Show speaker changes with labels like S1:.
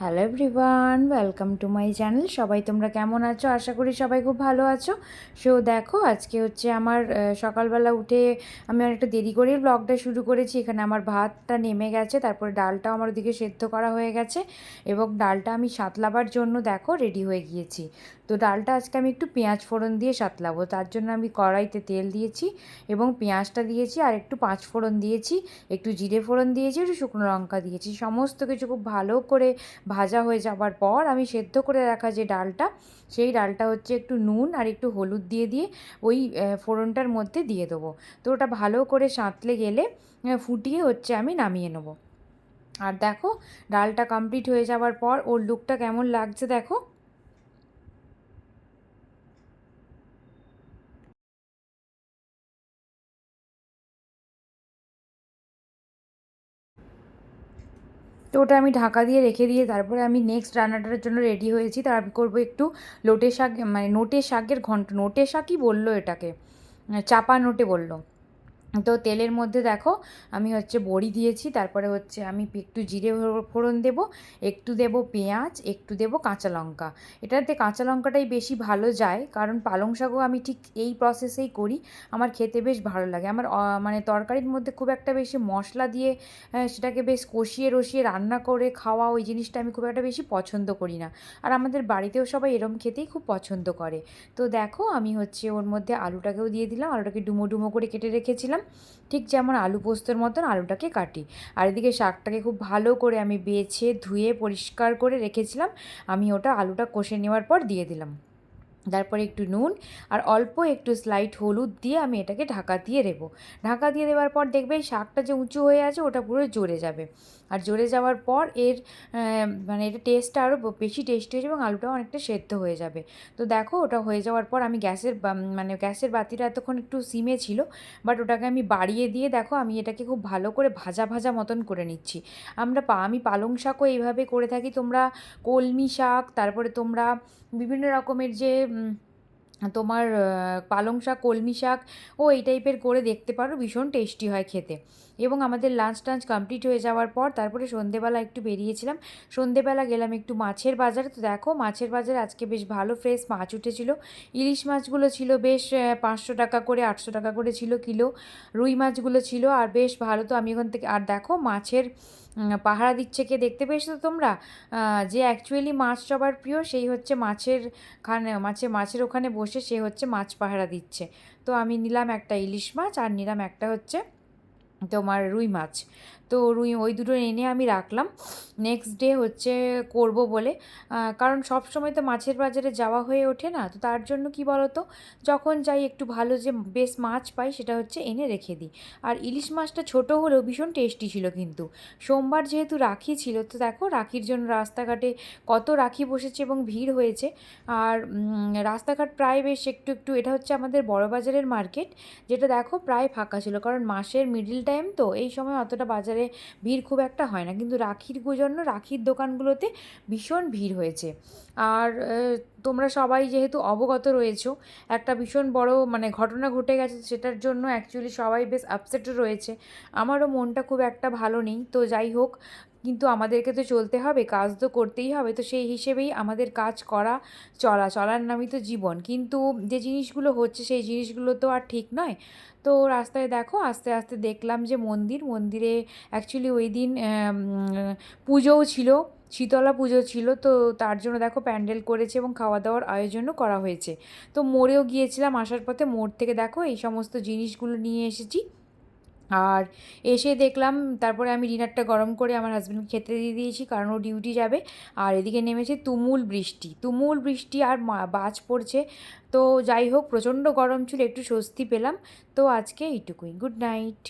S1: Hello everyone welcome to my channel সবাই তোমরা কেমন আছো? আশা করি সবাই খুব ভালো আছো। সো দেখো, আজকে হচ্ছে আমার সকালবেলা উঠে আমি অনেকটা দেরি করেই ব্লগটা শুরু করেছি। এখানে আমার ভাতটা নেমে গেছে, তারপরে ডালটাও আমার ওদিকে সেদ্ধ করা হয়ে গেছে এবং ডালটা আমি সাতলাবার জন্য দেখো রেডি হয়ে গিয়েছি। তো ডালটা আজকে আমি একটু পেঁয়াজ ফোড়ন দিয়ে সাতলাবো, তার জন্য আমি কড়াইতে তেল দিয়েছি এবং পেঁয়াজটা দিয়েছি আর একটু পাঁচ ফোড়ন দিয়েছি, একটু জিরে ফোড়ন দিয়েছি, একটু শুকনো লঙ্কা দিয়েছি। সমস্ত কিছু খুব ভালো করে ভাজা হয়ে যাওয়ার পর আমি সেদ্ধ করে রাখা যে ডালটা, সেই ডালটা হচ্ছে একটু নুন আর একটু হলুদ দিয়ে দিয়ে ওই ফোড়নটার মধ্যে দিয়ে দেবো। তো ওটা ভালো করে সাঁতলে গেলে ফুটিয়ে হচ্ছে আমি নামিয়ে নেব। আর দেখো, ডালটা কমপ্লিট হয়ে যাওয়ার পর ওর লুকটা কেমন লাগছে দেখো। তো ওটা আমি ঢাকা দিয়ে রেখে দিয়ে তারপরে আমি নেক্সট রান্নাটার জন্য রেডি হয়েছি। তার আমি করব একটু লোটে শাক মানে নোটে শাকের ঘন্ট, নোটে শাকই বলল এটাকে, চাপা নোটে বলল। তো তেলের মধ্যে দেখো আমি হচ্ছে বড়ি দিয়েছি, তারপরে হচ্ছে আমি একটু জিরে ফোড়ন দেব, একটু দেব পেঁয়াজ, একটু দেব কাঁচা লঙ্কা। এটাতে কাঁচা লঙ্কাটাই বেশি ভালো যায়, কারণ পালং শাকও আমি ঠিক এই প্রসেসেই করি, আমার খেতে বেশ ভালো লাগে। আমার মানে তরকারির মধ্যে খুব একটা বেশি মশলা দিয়ে সেটাকে বেশ কষিয়ে রসিয়ে রান্না করে খাওয়া ওই জিনিসটা আমি খুব একটা বেশি পছন্দ করি না। আর আমাদের বাড়িতেও সবাই এরম খেতেই খুব পছন্দ করে। তো দেখো আমি হচ্ছে ওর মধ্যে আলুটাকেও দিয়ে দিলাম, আলুটাকে ডুমো ডুমো করে কেটে রেখেছিলাম। ঠিক যেমন আলু পোস্তর মতন আলুটাকে কাটি। আর এদিকে শাকটাকে খুব ভালো করে আমি বেছে, ধুয়ে, পরিষ্কার করে রেখেছিলাম। আমি ওটা আলুটা কষে নেওয়ার পর দিয়ে দিলাম। তারপরে একটু নুন আর অল্প একটু স্লাইট হলুদ দিয়ে আমি এটাকে ঢাকা দিয়ে দেবো। ঢাকা দিয়ে দেওয়ার পর দেখবে শাকটা যে উঁচু হয়ে আছে ওটা পুরো জ্বরে যাবে। আর জ্বরে যাওয়ার পর এর মানে এটা টেস্টটা আরও বেশি টেস্টি হয়ে যাবে এবং আলুটাও অনেকটা সেদ্ধ হয়ে যাবে। তো দেখো ওটা হয়ে যাওয়ার পর আমি গ্যাসের মানে গ্যাসের বাতিটা এতক্ষণ একটু সিমে ছিল বাট ওটাকে আমি বাড়িয়ে দিয়ে দেখো আমি এটাকে খুব ভালো করে ভাজা ভাজা মতন করে নিচ্ছি। আমরা পা, আমি পালং শাকও এইভাবে করে থাকি, তোমরা কলমি শাক, তারপরে তোমরা বিভিন্ন রকমের যে তোমার পালং শাক, কলমি শাক, ও এই টাইপের করে দেখতে পারো, ভীষণ টেস্টি হয় খেতে। এবং আমাদের লাঞ্চ টাঞ্চ কমপ্লিট হয়ে যাওয়ার পর তারপরে সন্ধেবেলা একটু বেরিয়েছিলাম। সন্ধেবেলা গেলাম একটু মাছের বাজারে। তো দেখো, মাছের বাজারে আজকে বেশ ভালো ফ্রেশ মাছ উঠেছিল। ইলিশ মাছগুলো ছিল বেশ পাঁচশো টাকা করে, আটশো টাকা করে ছিল কিলো। রুই মাছগুলো ছিল আর বেশ ভালো। তো আমি ওখান থেকে, আর দেখো, মাছের পাহারা দিচ্ছে কে দেখতে পেয়েছ তোমরা? যে অ্যাকচুয়ালি মাছ সবার প্রিয়, সেই হচ্ছে মাছের খানে, মাছে, মাছের ওখানে বসে সে হচ্ছে মাছ পাহারা দিচ্ছে। তো আমি নিলাম একটা ইলিশ মাছ আর নিলাম একটা হচ্ছে তোমার রুই মাছ। তো রুই, ওই দুটো এনে আমি রাখলাম। নেক্সট ডে হচ্ছে করব বলে। কারণ সব সময় তো মাছের বাজারে যাওয়া হয়ে ওঠে না। তো তার জন্য কি বলো তো যখন যাই একটু ভালো যে বেশ মাছ পাই, সেটা হচ্ছে এনে রেখে দিই। আর ইলিশ মাছটা ছোট হলেও ভীষণ টেস্টি ছিল কিন্তু। সোমবার যেহেতু রাখি ছিল, তো দেখো রাখির জন্য রাস্তাঘাটে কত রাখি বসেছে এবং ভিড় হয়েছে। আর রাস্তাঘাট প্রায় বেশ একটু একটু, এটা হচ্ছে আমাদের বড় বাজারের মার্কেট, যেটা দেখো প্রায় ফাঁকা ছিল। কারণ মাসের মিডিল টাইম তো। এই সময় অতটা বাজারে ভিড় খুব একটা হয় না। কিন্তু রাখির জন্য রাখির দোকানগুলোতে ভীষণ ভিড় হয়েছে। আর তোমরা সবাই যেহেতু অবগত রয়েছো, একটা ভীষণ বড় মানে ঘটনা ঘটে গেছে সেটার জন্য অ্যাকচুয়ালি সবাই বেশ আপসেট রয়েছে। আমারও মনটা খুব একটা ভালো নেই, তো যাই হোক, কিন্তু আমাদেরকে তো চলতে হবে, কাজ তো করতেই হবে, তো সেই হিসেবেই আমাদের কাজ করা, চলা, চলার নামই তো জীবন। কিন্তু যে জিনিসগুলো হচ্ছে সেই জিনিসগুলো তো আর ঠিক নয়। তো রাস্তায় দেখো, আস্তে আস্তে দেখলাম যে মন্দির, মন্দিরে অ্যাকচুয়ালি ওই দিন পুজোও ছিল। শীতলা পুজো ছিল, তো তার জন্য দেখো প্যান্ডেল করেছে এবং খাওয়া দাওয়ার আয়োজনও করা হয়েছে। তো মোড়েও গিয়েছিলাম, আসার পথে মোড় থেকে দেখো এই সমস্ত জিনিসগুলো নিয়ে এসেছি। আর এসে দেখলাম, তারপরে আমি ডিনারটা গরম করে আমার হাজব্যান্ডকে খেতে দিয়ে দিয়েছি, কারণ ও ডিউটি যাবে। আর এদিকে নেমেছে তুমুল বৃষ্টি তুমুল বৃষ্টি আর বাজ পড়ছে। তো যাই হোক, প্রচণ্ড গরম ছিল, একটু স্বস্তি পেলাম। তো আজকে এইটুকুই গুড নাইট